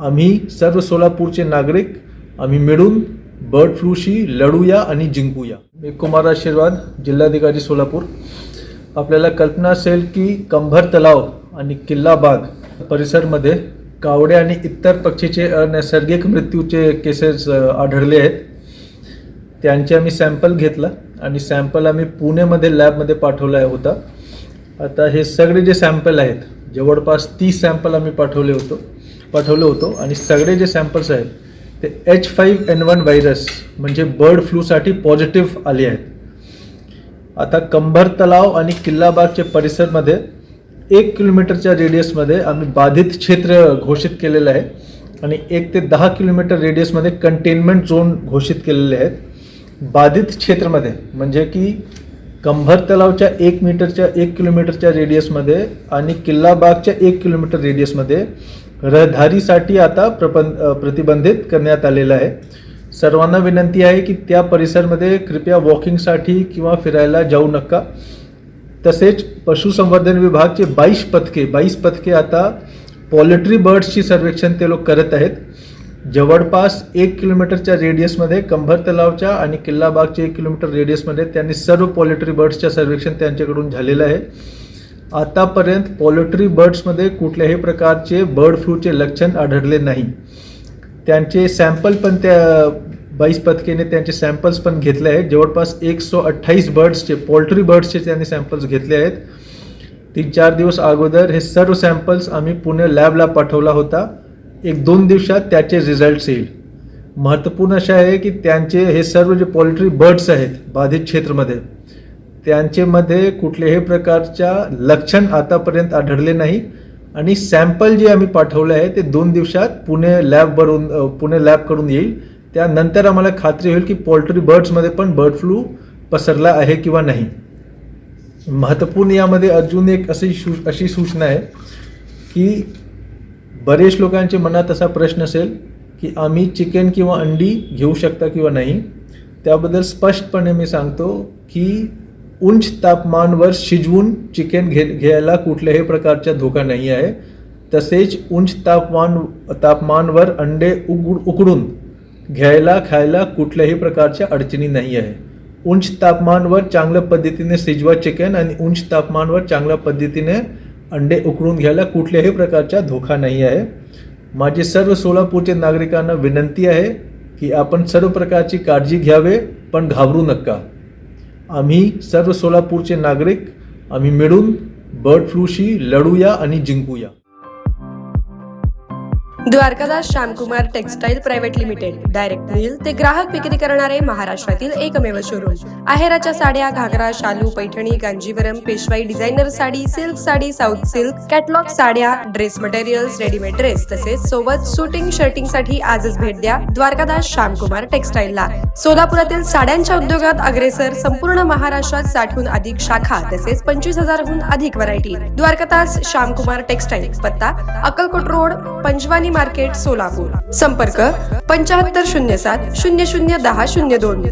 आम्ही सर्व सोलापूरचे नागरिक आम्ही मिळून बर्ड फ्लूशी लढूया आणि जिंकूया. मी कुमार आशीर्वाद जिल्हाधिकारी सोलापूर. आपल्याला कल्पना असेल की कंभर तलाव आणि किल्ला बाग परिसरमध्ये कावडे आणि इतर पक्षीचे अनैसर्गिक मृत्यूचे केसेस आढळले आहेत. त्यांचे आम्ही सॅम्पल घेतला आणि सॅम्पल आम्ही पुणेमध्ये लॅबमध्ये पाठवला होता. आता हे सगळे जे सॅम्पल आहेत जवळपास तीस सॅम्पल आम्ही पाठवले होतो. पाठवलं होतो. आणि सगळे जे सॅम्पल्स आहेत ते H five N one virus म्हणजे बर्ड फ्लूसाठी पॉझिटिव्ह आले आहेत. आता कंभर तलाव आणि किल्लाबागच्या परिसरमध्ये एक किलोमीटरच्या रेडियसमध्ये आम्ही बाधित क्षेत्र घोषित केलेलं आहे. आणि एक ते दहा किलोमीटर रेडियसमध्ये कंटेनमेंट झोन घोषित केलेले आहेत. बाधित क्षेत्रामध्ये म्हणजे की कंभर तलावच्या एक मीटरच्या एक किलोमीटरच्या रेडियसमध्ये आणि किल्लाबागच्या एक किलोमीटर रेडियसमध्ये रहदारीसाठी आता प्रपं प्रतिबंधित करण्यात आलेलं आहे. सर्वांना विनंती आहे की त्या परिसरमध्ये कृपया वॉकिंगसाठी किंवा फिरायला जाऊ नका. तसेच पशुसंवर्धन विभागचे बाईस पथके बाईस पथके आता पॉलिट्री बर्ड्सची सर्वेक्षण ते लोक करत आहेत. जवळपास एक किलोमीटरच्या रेडियसमध्ये कंभर तलावच्या आणि किल्लाबागच्या एक किलोमीटर रेडियसमध्ये त्यांनी सर्व पॉल्ट्री बर्ड्सच्या सर्वेक्षण त्यांच्याकडून झालेलं आहे. आतापर्यंत पॉल्ट्री बर्ड्समध्ये कुठल्याही प्रकारचे बर्ड फ्लूचे लक्षण आढळले नाही. त्यांचे सॅम्पल पण त्या बाईस पथकेने त्यांचे सॅम्पल्स पण घेतले आहेत. जवळपास एकशे अठ्ठावीस बर्ड्सचे पोल्ट्री बर्ड्सचे त्यांनी सॅम्पल्स घेतले आहेत. तीन चार दिवस अगोदर हे सर्व सॅम्पल्स आम्ही पुणे लॅबला पाठवला होता. एक दोन दिवसात त्याचे रिझल्ट्स येईल. महत्त्वपूर्ण असे आहे की त्यांचे हे सर्व जे पोल्ट्री बर्ड्स आहेत बाधित क्षेत्रामध्ये त्यांचेमध्ये कुठल्याही प्रकारच्या लक्षण आतापर्यंत आढळले नाही. आणि सॅम्पल जे आम्ही पाठवले आहे ते दोन दिवसात पुणे लॅबवरून पुणे लॅबकडून येईल. त्यानंतर आम्हाला खात्री होईल की पोल्ट्री बर्ड्समध्ये पण बर्ड फ्लू पसरला आहे किंवा नाही. महत्त्वपूर्ण यामध्ये अजून एक अशी सू अशी सूचना आहे की बरेच लोकांच्या मनात असा प्रश्न असेल की आम्ही चिकन किंवा अंडी घेऊ शकता किंवा नाही. त्याबद्दल स्पष्टपणे मी सांगतो की उंच तापमानवर शिजवून चिकन घे घ्यायला कुठल्याही प्रकारचा धोका नाही आहे. तसेच उंच तापमान तापमानवर अंडे उग उकडून घ्यायला खायला कुठल्याही प्रकारच्या अडचणी नाही आहे. उंच तापमानवर चांगल्या पद्धतीने शिजवा चिकन आणि उंच तापमानवर चांगल्या पद्धतीने अंडे उकडून घ्यायला कुठल्याही प्रकारचा धोका नाही आहे. माझे सर्व सोलापूरच्या नागरिकांना विनंती आहे की आपण सर्व प्रकारची काळजी घ्यावे पण घाबरू नका. आम्ही सर्व सोलापूरचे नागरिक आम्ही मिळून बर्ड फ्लूशी लढूया आणि जिंकूया. Dwarkadas Shyamkumar textile private limited. Direct mill ते ग्राहक विक्री करणारे महाराष्ट्रातील एकमेव शोरूम आहेराच्या साड्या घागरा शालू Paithani Kanjeevaram Peshwai designer sari silk sari south silk catalogue साड्या ड्रेस मटेरियल्स रेडीमेड ड्रेस तसेच सोबत शूटिंग शर्टिंगसाठी आजच भेट द्या द्वारकादास श्यामकुमार टेक्सटाईलला सोलापुरातील साड्यांच्या उद्योगात अग्रेसर संपूर्ण महाराष्ट्रात साठहून अधिक शाखा तसेच पंचवीस हजारहून अधिक व्हरायटी द्वारकादास श्यामकुमार टेक्सटाईल पत्ता अक्कलकोट रोड पंचवानी मार्केट सोलापूर संपर्क पंच्याहत्तर शून्य सात शून्य शून्य दहा शून्य दोन.